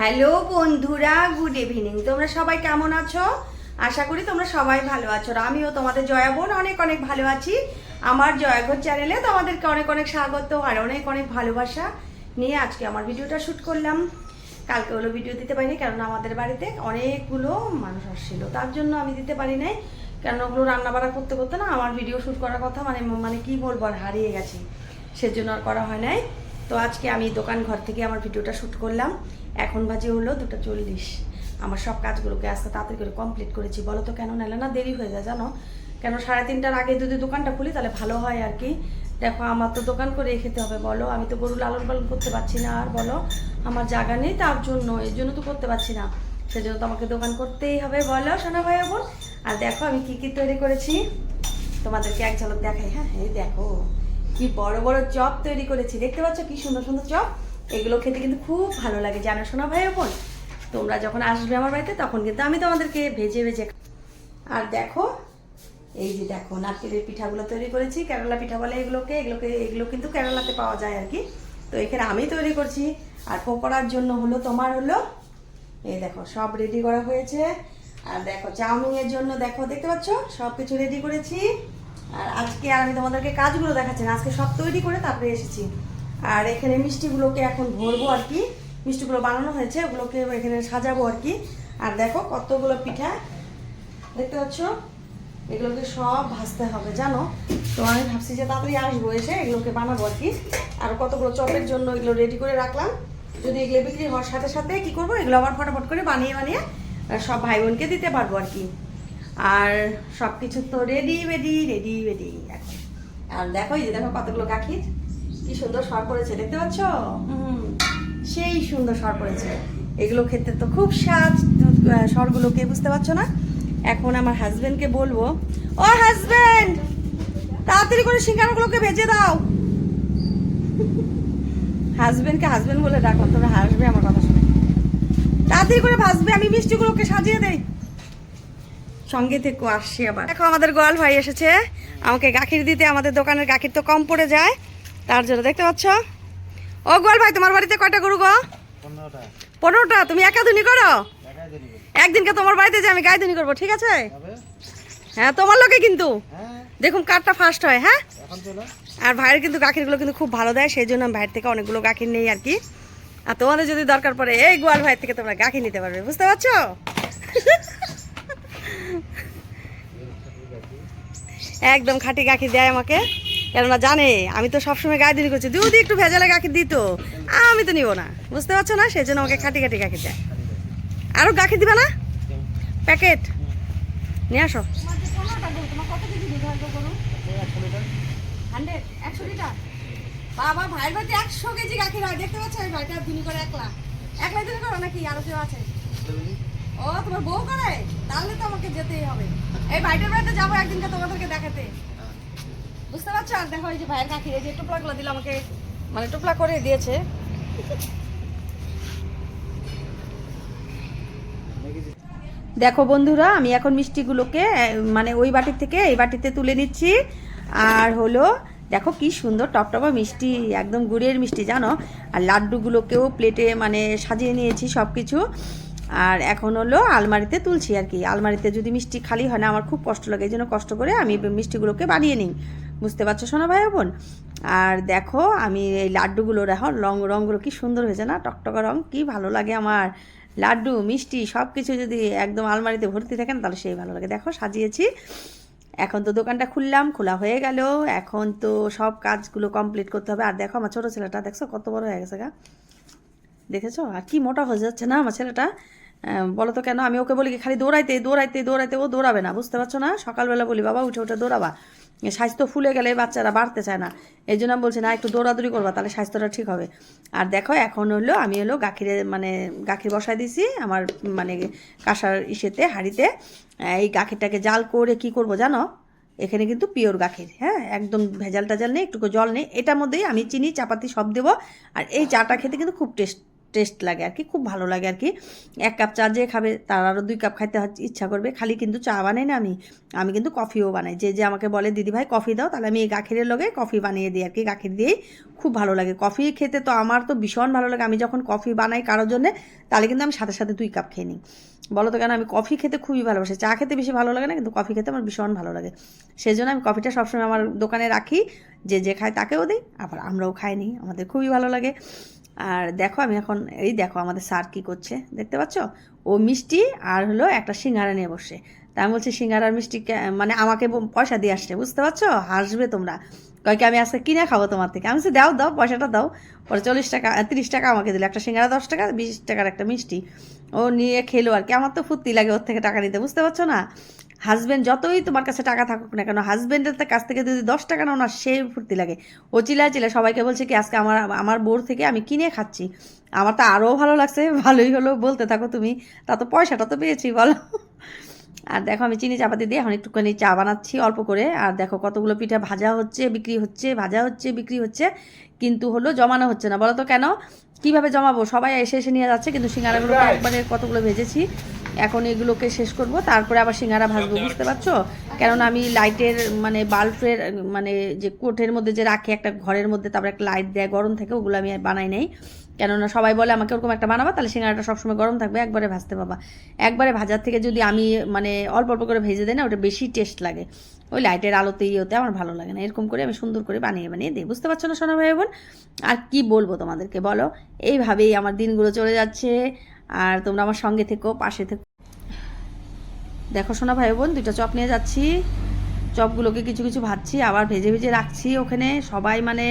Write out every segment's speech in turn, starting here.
Hello বন্ধুরা good evening তোমরা সবাই কেমন আছো? আশা করি তোমরা সবাই ভালো আছো আর আমিও তোমাদের জয়া বোন অনেক অনেক ভালো আছি। আমার জয়াঘর চ্যানেলে তোমাদেরকে অনেক অনেক স্বাগত আর অনেক অনেক ভালোবাসা নিয়ে আজকে আমার ভিডিওটা শ্যুট করলাম। কালকে হলো ভিডিও দিতে পারিনি কারণ আমাদের বাড়িতে অনেকগুলো মানুষ আসছিল। তার জন্য আমি দিতে পারি নাই কারণ ওগুলো রান্না বাড়া করতে করতে না আমার ভিডিও শ্যুট করার কথা মানে মানে কি বলব আর হারিয়ে গেছি। সেজন্য আর করা হয় নাই। তো আজকে আমি দোকান ঘর থেকে আমার ভিডিওটা শ্যুট করলাম। এখন বাজে হলো দুটো চল্লিশ। আমার সব কাজগুলোকে আজকে তাড়াতাড়ি করে কমপ্লিট করেছি। বলো তো কেন নাহলে না দেরি হয়ে যায়, জানো? কেন সাড়ে তিনটার আগে যদি দোকানটা খুলি তাহলে ভালো হয় আর কি। দেখো, আমার তো দোকান করে খেতে হবে, বলো। আমি তো গরু লালন পালন করতে পারছি না আর, বলো। আমার জায়গা নেই তার জন্য, এর জন্য তো করতে পারছি না। সেজন্য তো আমাকে দোকান করতেই হবে, বলো, সোনা ভাই বোন। আর দেখো, আমি কি কি তৈরি করেছি। তোমাদেরকে এক ঝলক দেখাই হ্যাঁ এই দেখো। কি বড় বড় চপ তৈরি করেছি। দেখতে পাচ্ছ কি সুন্দর সুন্দর চপ? এগুলো খেতে কিন্তু খুব ভালো লাগে। জানো শোনা ভাই বোন? তোমরা যখন আসবে আমার বাড়িতে, তখন কিন্তু আমি তোমাদেরকে ভেজে ভেজে আর দেখো, এই যে দেখো, নারকেলের পিঠাগুলো তৈরি করেছি। কেরালা পিঠা বলে এগুলোকে এগুলোকে, এগুলো কিন্তু কেরালাতে পাওয়া যায় আর কি। তো এখানে আমি তৈরি করছি। আর পকোড়ার জন্য হলো তোমার হলো, এই দেখো, সব রেডি করা হয়েছে। আর দেখো, চাউমিনের জন্য দেখো, দেখতে পাচ্ছ? সব কিছু রেডি করেছি। আর আজকে আর আমি তোমাদেরকে কাজগুলো দেখাচ্ছি না, আজকে সব তৈরি করে তারপরে এসেছি। আর এখানে মিষ্টিগুলোকে এখন ভরবো আর কি। মিষ্টিগুলো বানানো হয়েছে, ওগুলোকে এখানে সাজাবো আর কি। আর দেখো কতগুলো পিঠা। দেখতে পাচ্ছ? এগুলোকে সব ভাজতে হবে, জানো? তো আমি ভাবছি যে তাড়াতাড়ি আসব এসে এগুলোকে বানাবো আর কি। আর কতগুলো চপের জন্য এগুলো রেডি করে রাখলাম। যদি এগুলো বিক্রি হওয়ার সাথে সাথে কি করব? এগুলো আবার ফটাফট করে বানিয়ে বানিয়ে সব ভাই বোনকে দিতে পারব আর কি। আর সব কিছু তো রেডি রেডি রেডি রেডি এখন। আর দেখো এই যে দেখো কতগুলো গাখির কি সুন্দর সর পড়েছে দেখতে পাচ্ছ? হুম, সেই সুন্দর সর পড়েছে। এগুলো খেতে তো খুব স্বাদ সরগুলোকে বুঝতে পারছ না? এখন আমার হাজবেন্ডকে বলব ও হাজবেন্ড তাড়াতাড়ি করে সিঙ্গারাগুলোকে ভেজে দাও। হাজবেন্ডকে হাজবেন্ড বলে ডাকলাম তোমরা হাসবে আমার কথা শুনে। তাড়াতাড়ি করে ভাজবে আমি মিষ্টিগুলোকে সাজিয়ে দেই। সঙ্গে থেকে আসছি আবার। দেখো আমাদের গোয়াল ভাই এসেছে। আমাকে গাখির দিতে আমাদের দোকানের গাখির তো কম পড়ে যায়। তার জন্য দেখতে পাচ্ছ? ও গোয়াল ভাই তোমার বাড়িতে কয়টা গরু গো? পনেরোটা। তুমি একাধুনি করো? একদিনকে তোমার বাড়িতে যে আমি গাইধুনি করব ঠিক আছে? হ্যাঁ তোমার লোকে কিন্তু। হ্যাঁ। দেখুন কারটা ফার্স্ট হয় হ্যাঁ? আর ভাইয়ের কিন্তু গাখিরগুলো কিন্তু খুব ভালো দেয় সেই জন্য আমি ভাইয়ের থেকে অনেকগুলো গাখির নেই আর কি। আর তোমাদের যদি দরকার পড়ে এই গোয়াল ভাইয়ের থেকে তোমরা গাখির নিতে পারবে বুঝতে পারছ? একদম খাঁটি গাখির দেয় আমাকে। কেননা জানে, আমি তো সবসময় গায়ে দিনি করছি। যদি একটু ভেজালে গাখির দিত। আমি তো নিব না। বুঝতে পারছ না? সেই জন্য আমাকে খাঁটি খাঁটি গাখির দেয়। আরও গাখির দিবে না? প্যাকেট। নিয়ে আসো। ভাইয়ের একশো কেজি গাখীর হয় দেখতে পাচ্ছ ওই ভাইটা দিনি করে একলা। একলাই দিনি করো নাকি? আরও কেউ আছে? ও, তোমার বউ করে তাহলে তো আমাকে যেতেই হবে। এই ভাইটার বাড়িতে যাব একদিনকে তোমাদেরকে দেখাতে। বুঝতে পারছ? আর দেখো, এই যে ভাইয়ের এই যে টোপলাগুলো দিল আমাকে মানে টোপলা করে দিয়েছে। দেখো বন্ধুরা, আমি এখন মিষ্টিগুলোকে মানে ওই বাটির থেকে এই বাটিতে তুলে নিচ্ছি। আর হলো, দেখো কি সুন্দর টপটপা মিষ্টি, একদম গুড়ের মিষ্টি, জানো? আর লাড্ডুগুলোকেও প্লেটে মানে সাজিয়ে নিয়েছি সব কিছু আর এখন হলো আলমারিতে তুলছি আর কি। আলমারিতে যদি মিষ্টি খালি হয় না, আমার খুব কষ্ট লাগে, এই জন্য কষ্ট করে আমি মিষ্টিগুলোকে বানিয়ে নিই। বুঝতে পারছ সোনা ভাই বোন? আর দেখো, আমি এই লাড্ডুগুলো দেখো রং রঙগুলো কি সুন্দর হয়েছে না? টকটকা রং, কি ভালো লাগে আমার। লাড্ডু, মিষ্টি সব কিছু যদি একদম আলমারিতে ভর্তি থাকে না তাহলে সেই ভালো লাগে। দেখো, সাজিয়েছি। এখন তো দোকানটা খুললাম, খোলা হয়ে গেল। এখন তো সব কাজগুলো কমপ্লিট করতে হবে। আর দেখো, আমার ছোটো ছেলেটা, দেখছ কত বড় হয়ে গেছে গা? দেখেছ? আর কি মোটা হয়ে যাচ্ছে না আমার ছেলেটা? বলো তো কেন? আমি ওকে বলি খালি দৌড়াইতে দৌড়াইতে দৌড়াইতে ও দৌড়াবে না, বুঝতে পারছ না? সকালবেলা বলি, বাবা, উঠে উঠে দৌড়াবা। স্বাস্থ্য ফুলে গেলে বাচ্চারা বাড়তে চায় না। এই জন্য বলছি, না, একটু দৌড়াদৌড়ি করবা, তাহলে স্বাস্থ্যটা ঠিক হবে। আর দেখো, এখন হলো, আমি হলো গাখিরে মানে গাখির বসাই দিছি আমার মানে কাঁসার ইসেতে, হাঁড়িতে। এই গাখিরটাকে জাল করে কি করব জানো? এখানে কিন্তু পিওর গাখির হ্যাঁ? একদম ভেজাল টাজাল নেই একটু জল নেই। এটার মধ্যেই আমি চিনি, চাপাতি সব দেবো। আর এই চাটা খেতে কিন্তু খুব টেস্ট টেস্ট লাগে আর কি, খুব ভালো লাগে আর কি। এক কাপ চা যে খাবে, তার আরও দুই কাপ খাইতে ইচ্ছা করবে। খালি কিন্তু চা বানাই না আমি আমি কিন্তু কফিও বানাই। যে যে আমাকে বলে, দিদি ভাই, কফি দাও, তাহলে আমি এই গাখিরের লগে কফি বানিয়ে দিই আর কি, গাখির দিয়েই খুব ভালো লাগে। কফি খেতে তো আমার তো ভীষণ ভালো লাগে। আমি যখন কফি বানাই কারোর জন্যে, তাহলে কিন্তু আমি সাথে সাথে দুই কাপ খেয়ে নিই। বলো তো কেন, আমি কফি খেতে খুবই ভালোবাসি। চা খেতে বেশি ভালো লাগে না, কিন্তু কফি খেতে আমার ভীষণ ভালো লাগে। সেই জন্য আমি কফিটা সবসময় আমার দোকানে রাখি। যে যে খায় তাকেও দিই, আবার আমরাও খাই নিই আমাদের খুবই ভালো লাগে। আর দেখো আমি এখন, এই দেখো আমাদের স্যার কী করছে, দেখতে পাচ্ছ? ও মিষ্টি আর হলো একটা সিঙ্গারা নিয়ে বসে। তা আমি বলছি, সিঙ্গারার মিষ্টি মানে আমাকে পয়সা দিয়ে আসছে, বুঝতে পারছ? হাসবে তোমরা। কয় কি, আমি আজকে কিনে খাব তোমার থেকে? আমি দাও দাও, পয়সাটা দাও। পরে চল্লিশ টাকা তিরিশ টাকা আমাকে দিল, একটা সিঙ্গারা দশ টাকা, বিশ টাকার একটা মিষ্টি। ও নিয়ে খেলো আর কি। আমার তো ফুর্তি লাগে ওর থেকে টাকা নিতে, বুঝতে পারছ না? হাজব্যান্ড যতই তোমার কাছে টাকা থাকুক না কেন হাজব্যান্ডের কাছ থেকে যদি দশ টাকা নাও না সে ফুর্তি লাগে। ও চিল্লায় চিল্লায় সবাইকে বলছে কি আজকে আমার আমার বোর থেকে আমি কিনে খাচ্ছি। আমার তো আরও ভালো লাগছে ভালোই হলো বলতে থাকো তুমি। তা তো পয়সাটা তো পেয়েছি বলো। আর দেখো আমি চিনি চাপাতি দিয়ে এখন একটুখানি চা বানাচ্ছি অল্প করে। আর দেখো কতগুলো পিঠা ভাজা হচ্ছে বিক্রি হচ্ছে ভাজা হচ্ছে বিক্রি হচ্ছে কিন্তু হলো জমানো হচ্ছে না। বলো তো কেন? কীভাবে জমাবো? সবাই এসে এসে নিয়ে যাচ্ছে কিন্তু সিঙ্গারাগুলোকে একবারে কতগুলো ভেজেছি। এখন এগুলোকে শেষ করব তারপরে আবার সিঙ্গারা ভাজবো বুঝতে পারছ? কেননা আমি লাইটের মানে বাল্বের মানে যে কোটের মধ্যে যে রাখে একটা ঘরের মধ্যে তারপরে একটা লাইট দেয় গরম থেকে ওগুলো আমি আর বানাই নাই। কেননা সবাই বলে আমাকে ওরকম একটা বানাবা তাহলে সিঙ্গারাটা সবসময় গরম থাকবে একবারে ভাজতে পাবা। একবারে ভাজার থেকে যদি আমি মানে অল্প অল্প করে ভেজে দিই না ওটা বেশি টেস্ট লাগে। ওই লাইটের আলোতে ইয়েতে আমার ভালো লাগে না এরকম করে আমি সুন্দর করে বানিয়ে বানিয়ে দিই বুঝতে পারছ না সোনা ভাই বোন? আর কি বলব তোমাদেরকে বলো? এইভাবেই আমার দিনগুলো চলে যাচ্ছে আর তোমরা আমার সঙ্গে থেকো পাশে থেকো। দেখো শোনা ভাই বোন, দুইটা চপ নিয়ে যাচ্ছি। চপগুলোকে কিছু কিছু ভাজছি, আবার ভেজে ভেজে রাখছি ওখানে। সবাই মানে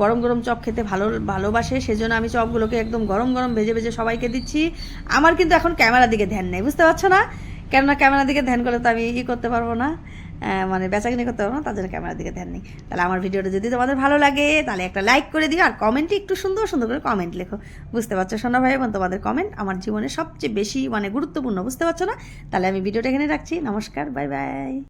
গরম গরম চপ খেতে ভালো, ভালোবাসে, সেজন্য আমি চপগুলোকে একদম গরম গরম ভেজে ভেজে সবাইকে দিচ্ছি। আমার কিন্তু এখন ক্যামেরার দিকে ধ্যান নেই, বুঝতে পারছ না? কেননা ক্যামেরার দিকে ধ্যান করলে তো আমি ই করতে পারব না। মানে বেচাকিনি করতে পারব না, তার জন্য ক্যামেরার দিকে ধ্যান নেই। তাহলে আমার ভিডিওটা যদি তোমাদের ভালো লাগে, তাহলে একটা লাইক করে দিও, আর কমেন্টে একটু সুন্দর সুন্দর করে কমেন্ট লেখো। বুঝতে পারছ সোনা ভাই, এবং তোমাদের কমেন্ট আমার জীবনে সবচেয়ে বেশি মানে গুরুত্বপূর্ণ, বুঝতে পারছ না? তাহলে আমি ভিডিওটা এখানে রাখছি, নমস্কার বাই বাই